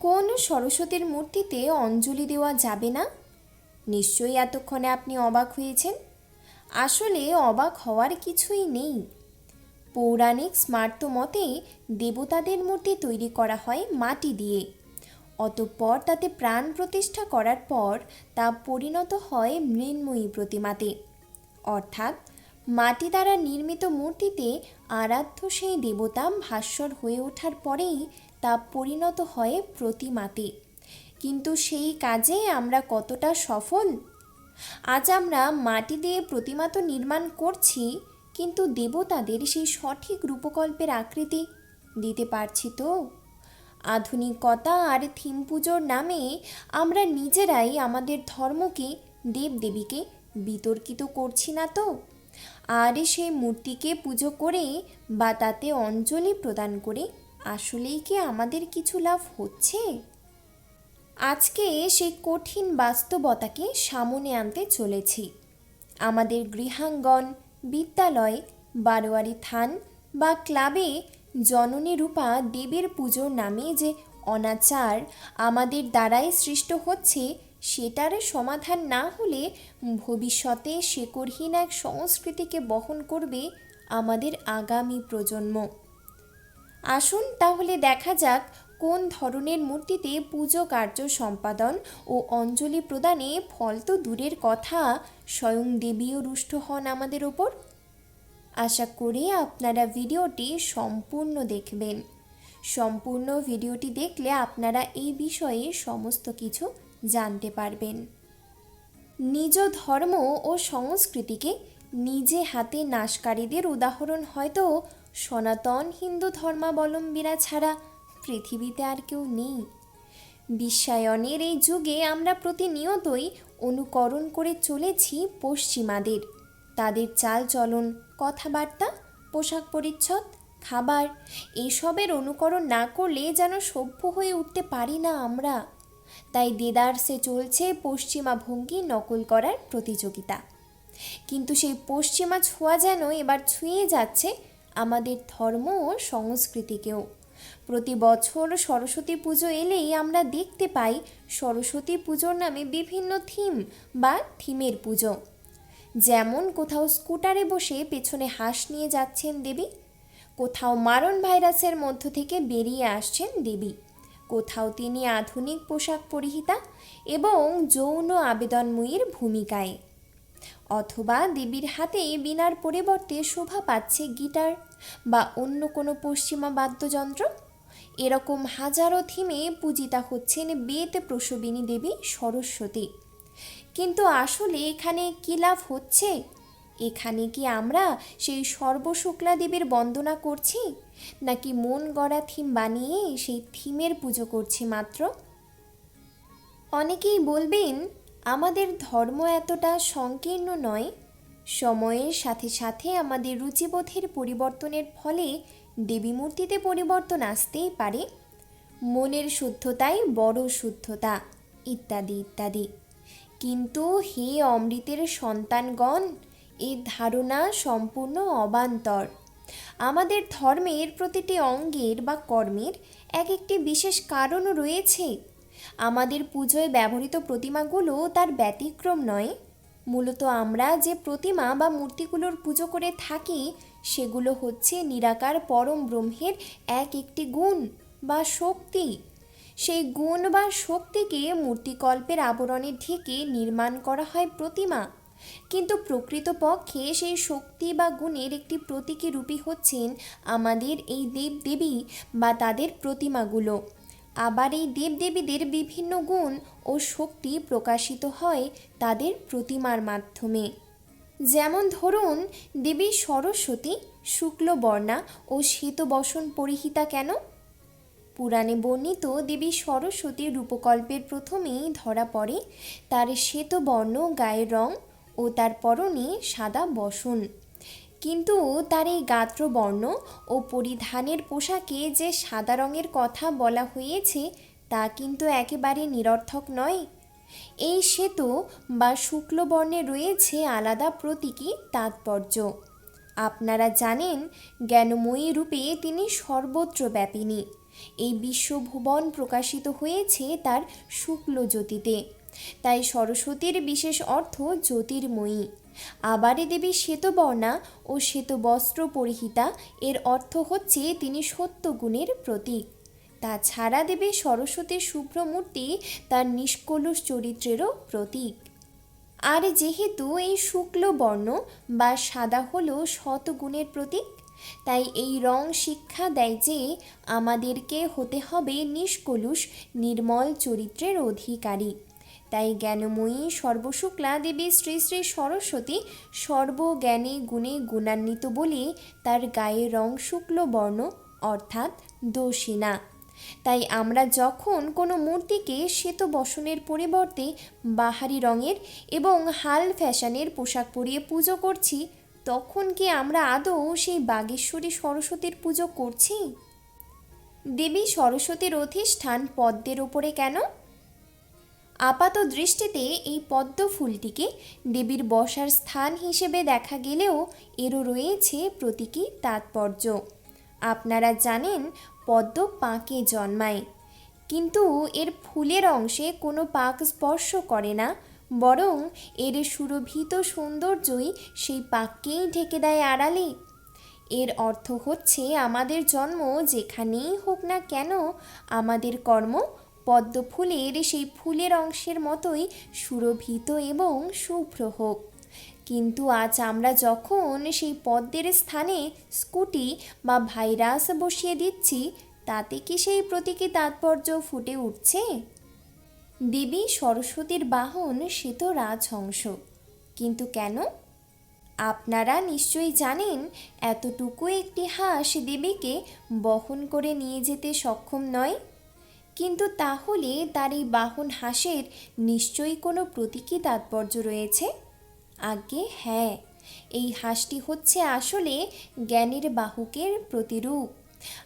কোন সরস্বতীর মূর্তিতে অঞ্জলি দেওয়া যাবে না? নিশ্চয়ই এতক্ষণে আপনি অবাক হয়েছেন। আসলে অবাক হওয়ার কিছুই নেই। পৌরাণিক স্মার্ত মতে দেবতাদের মূর্তি তৈরি করা হয় মাটি দিয়ে। অতঃপর তাতে প্রাণ প্রতিষ্ঠা করার পর তা পরিণত হয় মৃন্ময়ী প্রতিমাতে। অর্থাৎ মাটি দ্বারা নির্মিত মূর্তিতে আরাধ্য সেই দেবতা ভাস্বর হয়ে ওঠার পরেই তা পরিণত হয় প্রতিমাতে কিন্তু সেই কাজে আমরা কতটা সফল? আজ আমরা মাটি দিয়ে প্রতিমা তো নির্মাণ করছি, কিন্তু দেবতাদের সেই সঠিক রূপকল্পের আকৃতি দিতে পারছি তো? আধুনিকতা আর থিম পুজোর নামে আমরা নিজেরাই আমাদের ধর্মকে, দেবদেবীকে বিতর্কিত করছি না তো? আর সেই মূর্তিকে পুজো করে বা তাতে অঞ্জলি প্রদান করে আসলেই কি আমাদের কিছু লাভ হচ্ছে? আজকে সেই কঠিন বাস্তবতাকে সামনে আনতে চলেছি। আমাদের গৃহাঙ্গন, বিদ্যালয়, বারোয়ারি থান বা ক্লাবে জননী রূপা দেবীর পুজোর নামে যে অনাচার আমাদের দ্বারাই সৃষ্ট হচ্ছে, সেটার সমাধান না হলে ভবিষ্যতে শেকড়হীন এক সংস্কৃতিকে বহন করবে আমাদের আগামী প্রজন্ম। আসুন তাহলে দেখা যাক কোন ধরনের মূর্তিতে পুজো কার্য সম্পাদন ও অঞ্জলি প্রদানে ফল তো দূরের কথা, স্বয়ং দেবীও রুষ্ট হন আমাদের ওপর। আশা করি আপনারা ভিডিওটি সম্পূর্ণ দেখবেন। সম্পূর্ণ ভিডিওটি দেখলে আপনারা এই বিষয়ে সমস্ত কিছু জানতে পারবেন। নিজ ধর্ম ও সংস্কৃতিকে নিজে হাতে নাশকারীদের উদাহরণ হয়তো সনাতন হিন্দু ধর্মাবলম্বীরা ছাড়া পৃথিবীতে আর কেউ নেই। বিশ্বায়নের এই যুগে আমরা প্রতিনিয়তই অনুকরণ করে চলেছি পশ্চিমাদের। তাদের চাল চলন, কথাবার্তা, পোশাক পরিচ্ছদ, খাবার, এসবের অনুকরণ না করলে যেন সভ্য হয়ে উঠতে পারি না আমরা। তাই দেদারসে চলছে পশ্চিমা ভঙ্গি নকল করার প্রতিযোগিতা। কিন্তু সেই পশ্চিমা ছোঁয়া যেন এবার ছুঁয়ে যাচ্ছে আমাদের ধর্ম ও সংস্কৃতিকেও। প্রতি বছর সরস্বতী পুজো এলেই আমরা দেখতে পাই সরস্বতী পুজোর নামে বিভিন্ন থিম বা থিমের পুজো। যেমন কোথাও স্কুটারে বসে পেছনে হাঁস নিয়ে যাচ্ছেন দেবী, কোথাও মারণ ভাইরাসের মধ্য থেকে বেরিয়ে আসছেন দেবী, কোথাও তিনি আধুনিক পোশাক পরিহিতা এবং যৌন আবেদনময়ীর ভূমিকায়। অথবা দেবীর হাতে বিনার পরিবর্তে শোভা পাচ্ছে গিটার বা অন্য কোনো পশ্চিমা বাদ্যযন্ত্র? এরকম হাজারো থিমে পূজিতা হচ্ছেন বেদ প্রসবিনী দেবী সরস্বতী। কিন্তু আসলে এখানে কী লাভ হচ্ছে? এখানে কি আমরা সেই সর্বশুক্লা দেবীর বন্দনা করছি? নাকি মন গড়া থিম বানিয়ে সেই থিমের পুজো করছি মাত্র? অনেকেই বলবেন আমাদের ধর্ম এতটা সংকীর্ণ নয়, সময়ের সাথে সাথে আমাদের রুচিবোধের পরিবর্তনের ফলে দেবী মূর্তিতে পরিবর্তন আসতেই পারে। মনের শুদ্ধতাই বড় শুদ্ধতা, ইত্যাদি ইত্যাদি। কিন্তু হে অমৃতের সন্তানগণ এই ধারণা সম্পূর্ণ অবান্তর। আমাদের ধর্মের প্রতিটি অঙ্গের বা কর্মের এক একটি বিশেষ কারণ রয়েছে। আমাদের পুজোয় ব্যবহৃত প্রতিমাগুলো তার ব্যতিক্রম নয়। মূলত আমরা যে প্রতিমা বা মূর্তিগুলোর পুজো করে থাকি, সেগুলো হচ্ছে নিরাকার পরম ব্রহ্মের এক একটি গুণ বা শক্তি। সেই গুণ বা শক্তিকে মূর্তিকল্পের আবরণে ঢেকে নির্মাণ করা হয় প্রতিমা। কিন্তু প্রকৃতপক্ষে সেই শক্তি বা গুণের একটি প্রতীকী রূপী হচ্ছেন আমাদের এই দেবদেবী বা তাদের প্রতিমাগুলো। আবার এই দেবদেবীদের বিভিন্ন গুণ ও শক্তি প্রকাশিত হয় তাদের প্রতিমার মাধ্যমে। যেমন ধরুন, দেবী সরস্বতী, শুক্লবর্ণা ও শ্বেতবসন পরিহিতা কেন? পুরাণে বর্ণিত দেবী সরস্বতীর রূপকল্পের প্রথমেই ধরা পড়ে তার শ্বেতবর্ণ, গায়ের রং ও তার পরনে সাদা বসন। কিন্তু তার এই গাত্রবর্ণ ও পরিধানের পোশাকে যে সাদা রঙের কথা বলা হয়েছে, তা কিন্তু একেবারে নিরর্থক নয়। এই সেতু বা শুক্লবর্ণে রয়েছে আলাদা প্রতীকী তাৎপর্য। আপনারা জানেন, জ্ঞানময়ী রূপে তিনি সর্বত্র ব্যাপিনী। এই বিশ্বভুবন প্রকাশিত হয়েছে তার শুক্ল জ্যোতিতে তাই সরস্বতীর বিশেষ অর্থ জ্যোতির্ময়ী। আবারে দেবী শ্বেতবর্ণা ও শ্বেত বস্ত্র পরিহিতা, এর অর্থ হচ্ছে তিনি সত্যগুণের প্রতীক। তাছাড়া দেবী সরস্বতীর শুভ্র মূর্তি তার নিষ্কলুষ চরিত্রেরও প্রতীক। আর যেহেতু এই শুক্ল বর্ণ বা সাদা হলো শতগুণের প্রতীক, তাই এই রং শিক্ষা দেয় যে আমাদেরকে হতে হবে নিষ্কলুষ, নির্মল চরিত্রের অধিকারী। তাই জ্ঞানময়ী সর্বশুক্লা দেবী শ্রী শ্রী সরস্বতী সর্বজ্ঞানে গুণে গুণান্বিত বলে তার গায়ে রং শুক্ল বর্ণ, অর্থাৎ দোষিনা তাই আমরা যখন কোনো মূর্তিকে শ্বেত বসনের পরিবর্তে বাহারি রঙের এবং হাল ফ্যাশনের পোশাক পরিয়ে পুজো করছি, তখন কি আমরা আদৌ সেই বাগেশ্বরী সরস্বতীর পুজো করছি? দেবী সরস্বতীর অধিষ্ঠান পদ্মের ওপরে কেন? আপাত দৃষ্টিতে এই পদ্ম ফুলটিকে দেবীর বসার স্থান হিসেবে দেখা গেলেও এরও রয়েছে প্রতীকী তাৎপর্য। আপনারা জানেন, পদ্ম পাকে জন্মায়। কিন্তু এর ফুলের অংশে কোনো পাক স্পর্শ করে না, বরং এর সুরভিত সৌন্দর্যই সেই পাককেই ঢেকে দেয় আড়ালে। এর অর্থ হচ্ছে, আমাদের জন্ম যেখানেই হোক না কেন, আমাদের কর্ম পদ্ম ফুলের সেই ফুলের অংশের মতোই সুরভিত এবং শুভ্র হোক। কিন্তু আজ আমরা যখন সেই পদ্মের স্থানে স্কুটি বা ভাইরাস বসিয়ে দিচ্ছি, তাতে কি সেই প্রতীকী তাৎপর্য ফুটে উঠছে? দেবী সরস্বতীর বাহন সে তো রাজহংস। কিন্তু কেন? আপনারা নিশ্চয়ই জানেন, এতটুকু একটি হাঁস দেবীকে বহন করে নিয়ে যেতে সক্ষম নয়। কিন্তু তাহলে তার এই বাহন হাঁসের নিশ্চয়ই কোনো প্রতীকী তাৎপর্য রয়েছে? আগে হ্যাঁ। এই হাঁসটি হচ্ছে আসলে জ্ঞানের বাহকের প্রতিরূপ।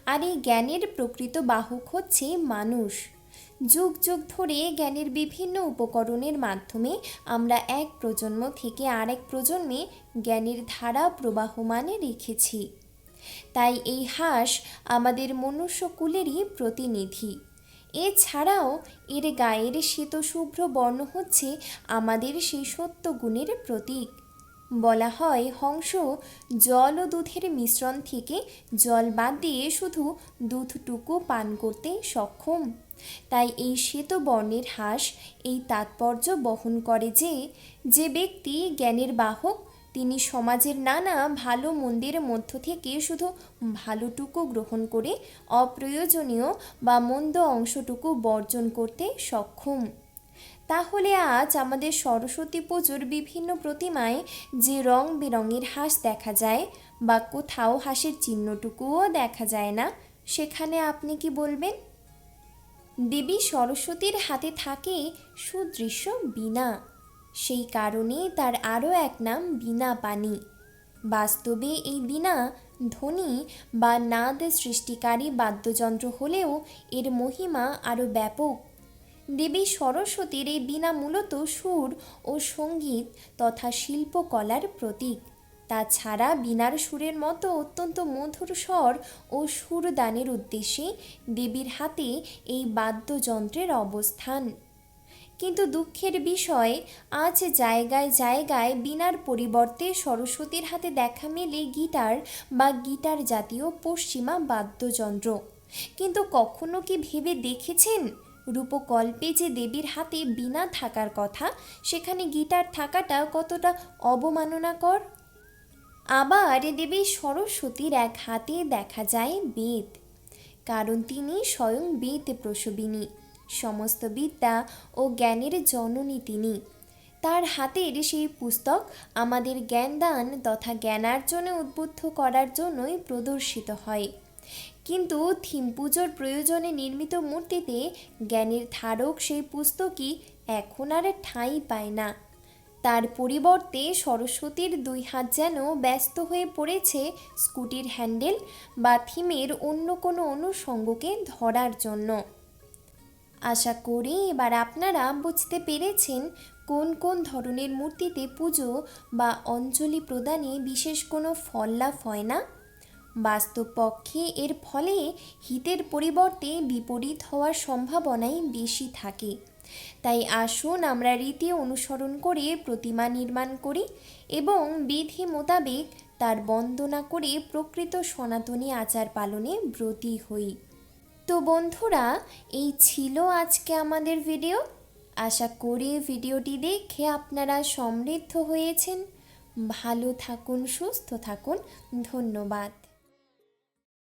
আর এই জ্ঞানের প্রকৃত বাহক হচ্ছে মানুষ। যুগ যুগ ধরে জ্ঞানের বিভিন্ন উপকরণের মাধ্যমে আমরা এক প্রজন্ম থেকে আরেক প্রজন্মে জ্ঞানের ধারা প্রবাহমানে রেখেছি। তাই এই হাঁস আমাদের মনুষ্যকুলেরই প্রতিনিধি। এছাড়াও এর গায়ের শ্বেত শুভ্র বর্ণ হচ্ছে আমাদের সেই সত্য গুণের প্রতীক। বলা হয় হংস জল ও দুধের মিশ্রণ থেকে জল বাদ দিয়ে শুধু দুধটুকু পান করতে সক্ষম। তাই এই শ্বেত বর্ণের হাঁস এই তাৎপর্য বহন করে যে যে ব্যক্তি জ্ঞানের বাহক তিনি সমাজের নানা ভালো মন্দির মধ্য থেকে শুধু ভালোটুকু গ্রহণ করে অপ্রয়োজনীয় বা মন্দ অংশটুকু বর্জন করতে সক্ষম। তাহলে আজ আমাদের সরস্বতী পুজোর বিভিন্ন প্রতিমায় যে রং বেরঙের হাঁস দেখা যায় বা কোথাও হাঁসের চিহ্নটুকুও দেখা যায় না, সেখানে আপনি কি বলবেন? দেবী সরস্বতীর হাতে থাকে সুদৃশ্য বীণা। সেই কারণে তার আরও এক নাম বীণা পানি। বাস্তবে এই বীণা ধ্বনি বা নাদ সৃষ্টিকারী বাদ্যযন্ত্র হলেও এর মহিমা আরও ব্যাপক। দেবী সরস্বতীর এই বীণা মূলত সুর ও সংগীত তথা শিল্পকলার প্রতীক। তাছাড়া বীণার সুরের মতো অত্যন্ত মধুর স্বর ও সুরদানের উদ্দেশ্যে দেবীর হাতে এই বাদ্যযন্ত্রের অবস্থান। কিন্তু দুঃখের বিষয়, আজ জায়গায় জায়গায় বিনার পরিবর্তে সরস্বতীর হাতে দেখা মেলে গিটার বা গিটার জাতীয় পশ্চিমা বাদ্যযন্ত্র। কিন্তু কখনো কি ভেবে দেখেছেন? রূপকল্পে যে দেবীর হাতে বিনা থাকার কথা, সেখানে গিটার থাকাটা কতটা অবমাননাকর? আবার দেবী সরস্বতীর এক হাতে দেখা যায় বেদ। কারণ তিনি স্বয়ং বেদ প্রসবিনী। সমস্ত বিদ্যা ও জ্ঞানের জননী তিনি। তার হাতের সেই পুস্তক আমাদের জ্ঞানদান তথা জ্ঞানার্জনে উদ্বুদ্ধ করার জন্যই প্রদর্শিত হয়। কিন্তু থিম পুজোর প্রয়োজনে নির্মিত মূর্তিতে জ্ঞানের ধারক সেই পুস্তকই এখন আর ঠাঁই পায় না। তার পরিবর্তে সরস্বতীর দুই হাত যেন ব্যস্ত হয়ে পড়েছে স্কুটির হ্যান্ডেল বা থিমের অন্য কোনো অনুষঙ্গকে ধরার জন্য। আশা করি এবার আপনারা বুঝতে পেরেছেন কোন কোন ধরনের মূর্তিতে পুজো বা অঞ্জলি প্রদানে বিশেষ কোনো ফল লাভ হয় না। বাস্তব পক্ষে এর ফলে হিতের পরিবর্তে বিপরীত হওয়ার সম্ভাবনাই বেশি থাকে। তাই আসুন আমরা রীতি অনুসরণ করে প্রতিমা নির্মাণ করি এবং বিধি মোতাবেক তার বন্দনা করে প্রকৃত সনাতনী আচার পালনে ব্রতী হই। তো বন্ধুরা, এই ছিল আজকে আমাদের ভিডিও আশা করি ভিডিওটি দেখে আপনারা সমৃদ্ধ হয়েছেন। ভালো থাকুন, সুস্থ থাকুন। ধন্যবাদ।